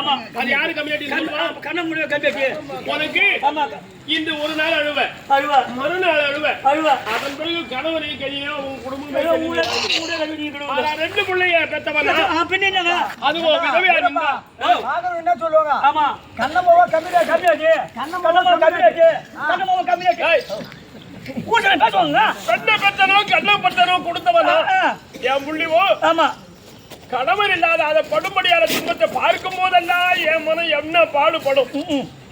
ஆமா. அது யாரு கம்யூனிட்டி சொல்லுவா கண்ண முடிய கம்பியாச்சு உனக்கு ஆமா. இந்த ஒரு நாள் அழுவ. அழுவா. மறுநாள் அழுவ. அழுவா. அதன் பிறகு கணவரையும் கையோ உன் குடும்பம் ரெண்டு பிள்ளைய பெத்தவனா பின்ன அதுவும் விதவையா இருந்தா? என்ன சொல்லுவாங்க? ஆமா. கண்ணம்மாவா கம்மியா கம்பியாச்சு கண்ணமாவா கம்பியாச்சு கண்ணமாவா ஏய், ஊட்ட பேசுவாங்க பெண்ணை பெத்தனோ கண்ணை பெத்தனோ கொடுத்தவனா? என் புள்ளிவோ? ஆமா. கணவர் இல்லாத அதை படும்படியான துன்பத்தை பார்க்கும் போதெல்லாம் என் மனம் என்ன பாடுபடும்?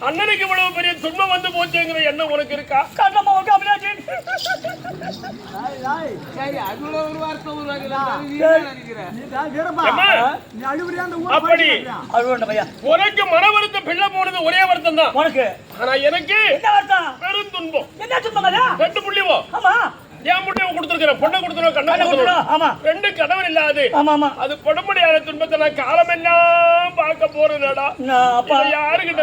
அண்ணனுக்கு இவ்வளவு பெரிய துன்பம் வந்து போச்சுங்கிற எண்ணம் உனக்கு இருக்கா? கண்ணமாவா கம்பியாச்சு அம்மா, நீ அழுவுறியா அந்த ஊரை அப்படி. அழுவண்ட பையா. உனக்கு மன வருத்தம் பிள்ளை போனது ஒரே வருத்தம் தான். உனக்கு? ஆனா எனக்கு பெரும் துன்பம் என்ன சுத்தமங்க ரெண்டு புள்ளிவோ? ஆமா. என் கொடுத்துருக்கிறேன் பொண்ணை கொடுத்துருவோம் கண்ணை கண்ணை கொடுத்துருவோம் கொடுத்துரும் ஆமா. ரெண்டு கணவர் இல்லாது. ஆமா ஆமா. அது படும்படியான துன்பத்தை நான் காலமெல்லாம் பார்க்க போறேனடா நான் அப்பா.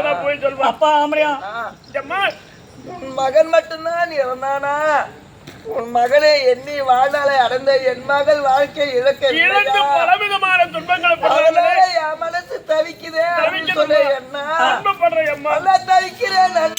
நான் போய் சொல்வேன்? அப்பா ஆமரியா அம்மா உன் மகன் மட்டும்தான் இறந்தானா? உன் மகனை எண்ணி வாழ்நாளை அடைந்த என் மகள் வாழ்க்கை இழக்க இழந்து? பலவிதமான துன்பங்களை என் மனசு தவிக்குதே அப்படின்னு சொல்ல என்ன தவிக்கிறேன் நான்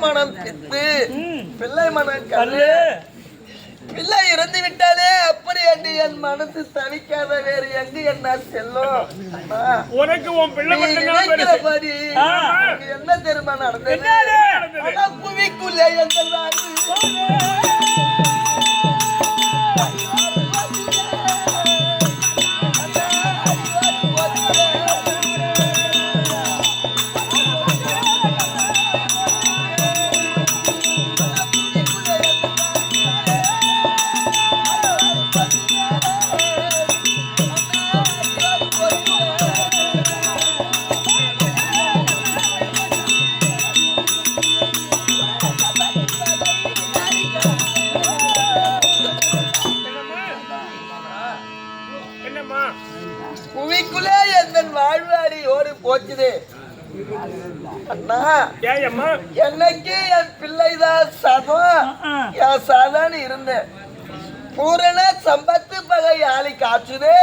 மனம் பித்து பிள்ளை மனம் கல்லு பிள்ளை இறந்து விட்டாலே அப்படி என்று என் மனசு தவிக்காத வேறு எங்கு என்ன செல்லும். அம்மா, உனக்கு உன் பிள்ளை. உனக்கு என்ன தெரியுமா நடந்தது? புவிக்குள்ளே எந்த அண்ணா என்னைக்கு என் பிள்ளைதான் சதம் என் சதான்னு இருந்தேன். பூரண சம்பத்து பகை ஆளி காச்சுதே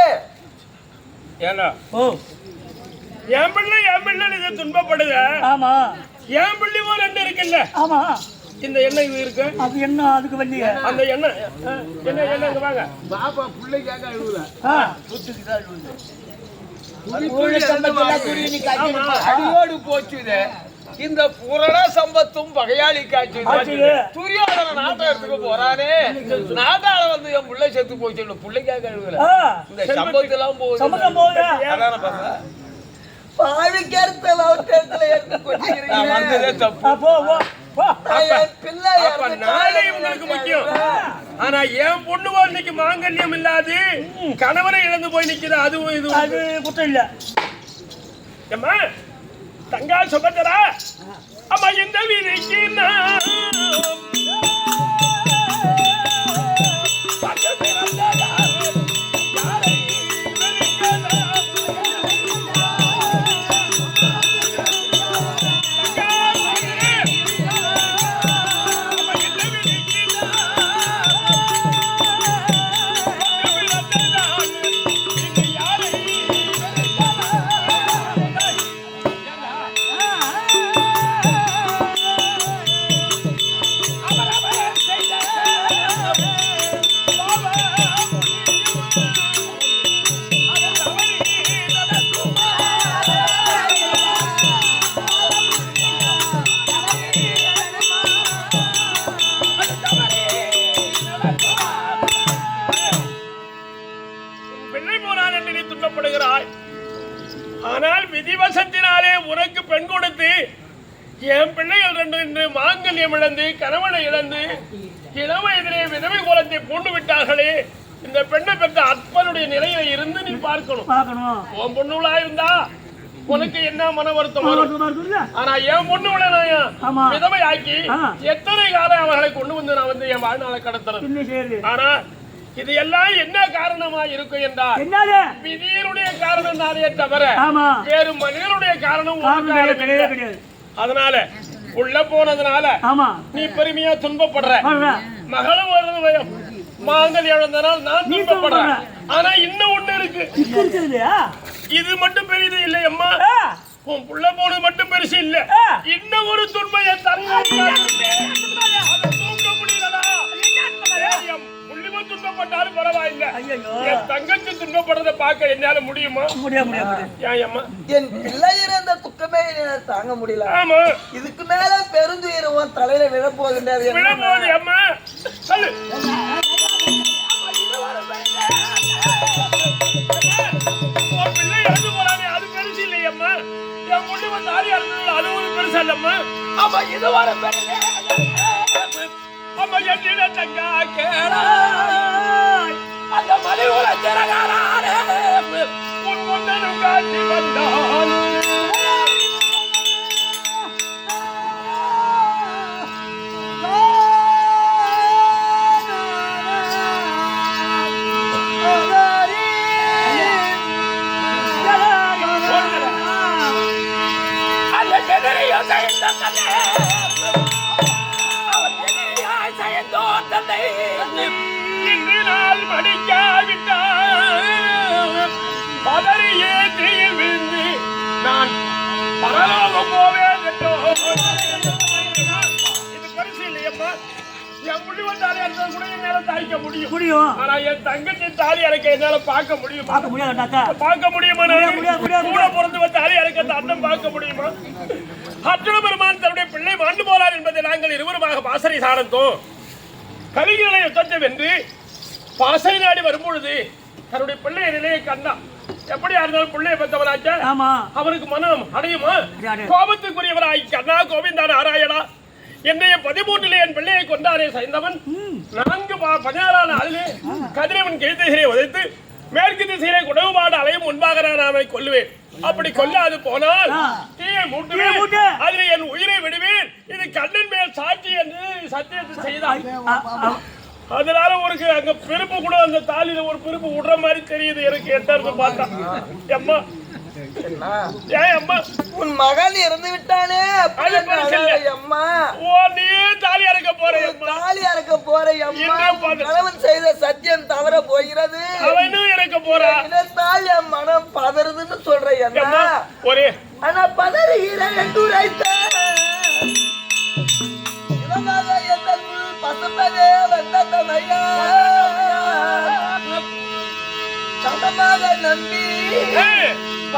ஏன்னா ஓ. என் பிள்ளை என் பிள்ளை இது துன்பப்படுத. ஆமா. என் பிள்ளைவோ ரெண்டு இருக்குல்ல? ஆமா. இந்த எண்ணெய் இது இருக்கு. அது என்ன அதுக்கு வண்டிய அந்த எண்ணெய் ஆ, என்ன எண்ணெய் இங்க வாங்க. ஆ. அடியோடு போச்சுது. இந்த புரண சம்பத்தும் பகையாளி காட்சி ஆச்சுது. துரியோதன நாட்டகத்துக்கு போறானே. நாட்டாள வந்து என் பிள்ளை செத்து போச்சு. இந்த பிள்ளைக்காக கழுவுல. இந்த சம்பத்தெல்லாம் போகுது. சம்மந்தம் போகுதா? வந்ததே தப்பு. பிள்ளை அப்ப இறந்துட்டா நாளை உங்களுக்கு. ஆனா என் பொண்ணுவோ இன்னைக்கு மாங்கல்யம் இல்லாது கணவரை இழந்து போய் நிக்குது அதுவும் இதுவும் அது குற்றம் இல்ல. அம்மா தங்கா சுபத்தரா அம்மா இந்த விதிக்கு நான். விட்டார்களே இந்த பெண்ணை பெற்ற அற்பனுடைய நிலையில இருந்து நீ பார்க்கணும். உன் பொண்ணுகளா இருந்தா உனக்கு என்ன மன வருத்தம்? ஆனா என் நான் ஆமா. விதவை ஆக்கி. எத்தனை காலம் அவர்களை கொண்டு வந்து நான் வந்து என் வாழ்நாளை செய்யுது ஆனா இது எல்லாம் என்ன காரணமா இருக்கும் என்றால் விதியினுடைய காரணம் தானே தவிர வேறு மனிதனுடைய காரணம். கிடையாது. அதனால உள்ள போனதுனால நீ பெருமையா துன்பப்படுற. மகளும் வருது மாங்கல் இழந்தனால் நான் துன்பப்படுறேன் துன்பப்படுற. ஆனா இன்னும் ஒண்ணு இருக்கு. இது மட்டும் பெரியது இல்லை அம்மா. உன் புள்ள போனது மட்டும் பெருசு இல்ல. இன்னும் ஒரு துன்பம் என் தங்க துன்பப்பட்டாலும் பரவாயில்ல. என் தங்கச்சி துன்பப்படுறத பார்க்க என்னால முடியுமா? முடியாது முடியாது முடியாது. ஏன் அம்மா? என் பிள்ளை இறந்த துக்கமே என்னால தாங்க முடியல. ஆமா. இதுக்கு மேல பெருந்துயிரம் தலையில விழப்போகின்றது விட போகுது அம்மா. சொல்லு. அந்த மலையோர சிறகாரானே, உன் பொன்னனும் காட்டி வந்தான் வந்தாலே அந்த கூட என்னால தாய்க்க முடியும். முடியும். ஆனா என் தங்கச்சி தாலி அரைக்க என்னால பார்க்க முடியுமா? பார்க்க முடியாதுடாக்கா. பார்க்க முடியுமா. கூட பிறந்து வந்து தாலி அரைக்க அண்ணன் பார்க்க முடியுமா? அர்ஜுன பெருமான் தன்னுடைய பிள்ளை மாண்டு போறார் என்பதை நாங்கள் இருவருமாக பாசறை சார்ந்தோம். கவிகளை யுத்தத்தை வென்று பாசை நாடி வரும்பொழுது தன்னுடைய பிள்ளைய நிலையை கண்டான் எப்படியா இருந்தாலும் பிள்ளையை பெற்றவராச்ச ஆமா. அவருக்கு மனம் அடையுமா. கோபத்துக்குரியவராய் கண்ணா கோவிந்தா நாராயணா. என்னைய பதிமூன்றிலே என் பிள்ளையை கொண்டாரே சைந்தவன். நான்கு ப- பதினாறாம் நாளிலே கதிரவன் கிழக்கு திசையை உதைத்து மேற்கு திசையிலே குடவுபாடு அலையும் முன்பாக நான் அவனை கொல்லுவேன். அப்படி கொல்லாது போனால். தீயை மூட்டுவேன். அதில் என் உயிரை விடுவேன். இது கண்ணன் மேல் சாட்சி என்று சத்தியத்தை ஆ, அதனால ஒரு அங்க பெருப்பு கூட அந்த தாலியில ஒரு பெருப்பு விடுற மாதிரி தெரியுது எனக்கு எட்ட இருந்து பார்த்தா. ஏன் அம்மா. உன் மகன் இறந்து விட்டானே. அம்மா. ஓ நீ தாலி அறுக்க போற தாலி அறக்க போற அம்மா? கணவன் செய்த சத்தியம் தவற போகிறது. அவனும் இறக்க போறா. என் மனம் பதறுதுன்னு சொல்ற அம்மா என்ன ஒரே. ஆனா பதறுகிறேன் என்று உரைத்த. பசுப்பதே வந்த தமையா சதமாக நம்பி.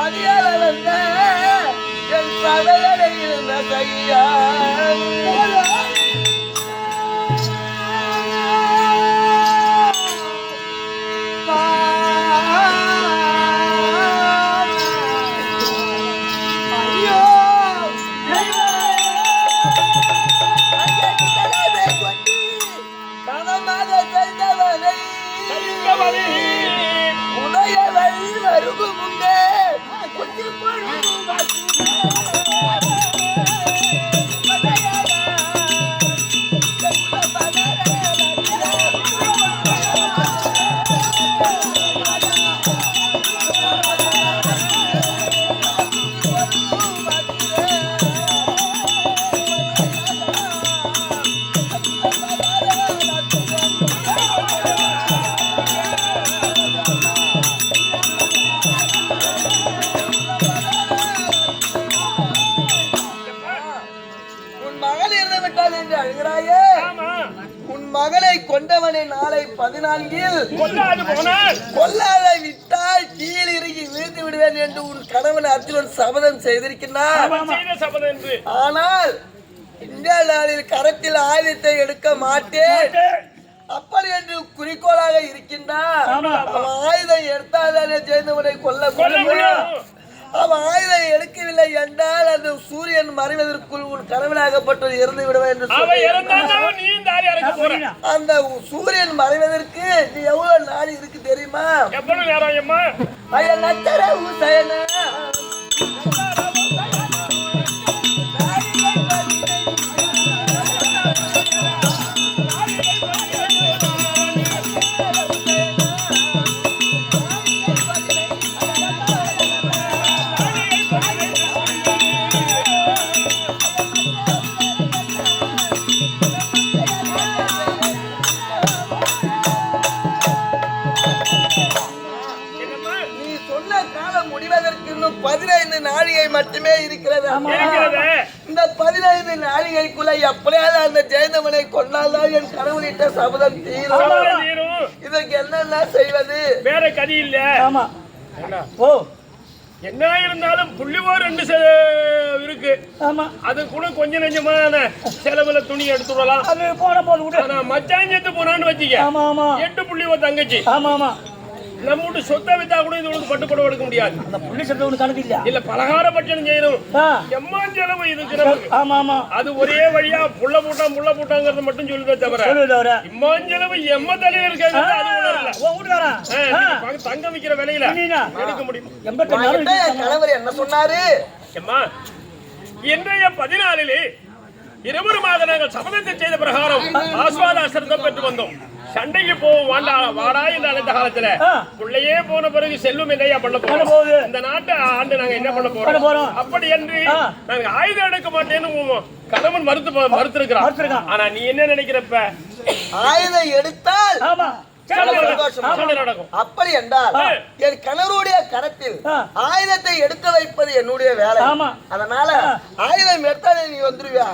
ஏய், வந்த என் சதையடை இருந்த நாளை பதினான்கில் கொல்லாது விட்டால் கீழ் இறங்கி வீழ்த்து விடுவேன் என்று உன் கணவன் அர்ஜுனன் சபதம் செய்திருக்கிறார் ஆனால் இந்த நாளில் கரத்தில் ஆயுதத்தை எடுக்க மாட்டேன். அப்படி என்று குறிக்கோளாக. அவன் ஆயுதம் எடுத்தாதானே சேர்ந்தவனை கொல்ல முடியும். அவன் ஆயுதம் எடுக்கவில்லை என்றால் அந்த சூரியன் மறைவதற்குள் உன் கனவிலாகப்பட்டது இறந்து விடுவேன் என்று அந்த சூரியன் மறைவதற்கு நீ எவ்வளவு நாள் இருக்கு தெரியுமா? எவ்வளவு நேரம் அம்மா ஐயா நச்சர முடிவதற்கு இன்னும் பதினைந்து நாழிகை மட்டுமே இருக்கிறது இந்த பதினைந்து நாழிகைக்குள்ள எப்படியாவது அந்த ஜெயந்தமனை கொண்டால்தான் என் கடவுளிட்ட சபதம் தீரும். இதற்கு என்னென்ன செய்வது? வேற கதி இல்ல. ஆமா? ஓ. என்ன இருந்தாலும் புள்ளிவோர் ரெண்டு இருக்கு. ஆமா. அது கூட கொஞ்சம் நெஞ்சமான செலவுல துணி எடுத்து விடலாம். அது போன போது விடு ஆனா மச்சாஞ்சத்து போனான்னு வச்சுக்க. ஆமா ஆமா. எட்டு புள்ளிவோ தங்கச்சி. ஆமா ஆமா. நம்ம வீட்டு சொத்தை வித்தா கூட இது உனக்கு பட்டுப்பட எடுக்க முடியாது. அந்த புள்ளி சட்டை ஒண்ணு கணக்கு இல்லையா இல்ல பலகார பட்சம் செய்யணும். எம்மா செலவு இதுக்கு நமக்கு ஆமா ஆமா. அது ஒரே வழியா புள்ள பூட்டான் புள்ள பூட்டாங்கிறத மட்டும் சொல்லுதே தவிர அவர இம்மாஞ்சளவு எம்ம தலையில அது உணரல பக்க- தங்கம் விக்கிற விலையில? எடுக்க முடியும்? எண்பத்தி என்ன சொன்னாரு? அம்மா இன்றைய பதினாலிலே இருவர் மாத நாங்கள் சபதத்தை செய்த பிரகாரம் ஆஸ்வாதாசனத்தை பெற்று வந்தோம் சண்டைக்கு போவோம் வாண்டா வாடா என்று அழைத்த காலத்துல. பிள்ளையே போன பிறகு செல்வம் என்னையா பண்ண போறோம் போகுது. இந்த நாட்டை ஆண்டு நாங்க என்ன பண்ண பண்ண போறோம். அப்படி என்று. நாங்க ஆயுதம் எடுக்க மாட்டேன்னு கணவன் மறுத்து மறுத்திருக்கிறான். ஆனா நீ என்ன நினைக்கிறப்ப ஆயுதம் எடுத்தால் அப்படி என்றால் என் கணவருடைய கரத்தில் ஆயுதத்தை எடுத்து வைப்பது என்னுடைய வேலை. அதனால ஆயுதம் எடுத்தாலே நீ வந்துருவியா?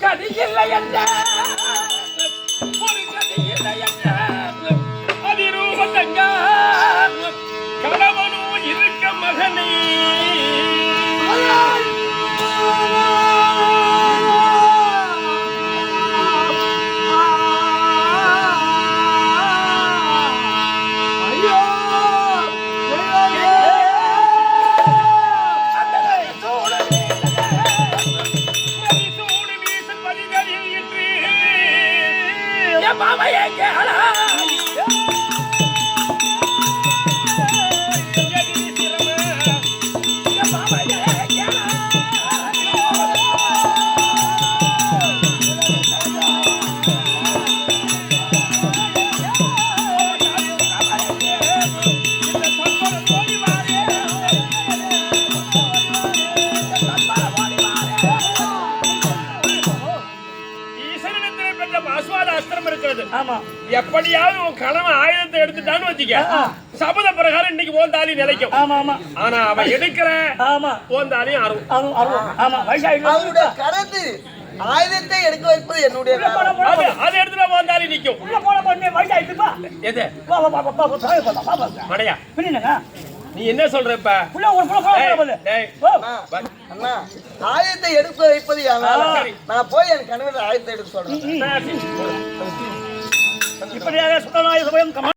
கதி இல்லை வச்சுக்க சபத பிரகாரம் இன்னைக்கு ஓந்தாலி நிலைக்கும் ஆமா ஆமா ஆனா அவன் எடுக்கிற ஆமா ஓந்தாலியும் அருள் ஆமா வயசாயிடும் கடந்து ஆயுதத்தை எடுக்க வைப்பது என்னுடைய அது எடுத்துல வந்தாலும் நிக்கும் உள்ள போன பண்ணி வயசாயிட்டுப்பா எது மடையா பின்னங்க நீ என்ன சொல்ற இப்ப ஆயத்தை எடுக்க வைப்பது நான் போய் என் கனவுல ஆயத்தை எடுக்க சொல்றேன் இப்படியாக சுத்தநாய சமயம்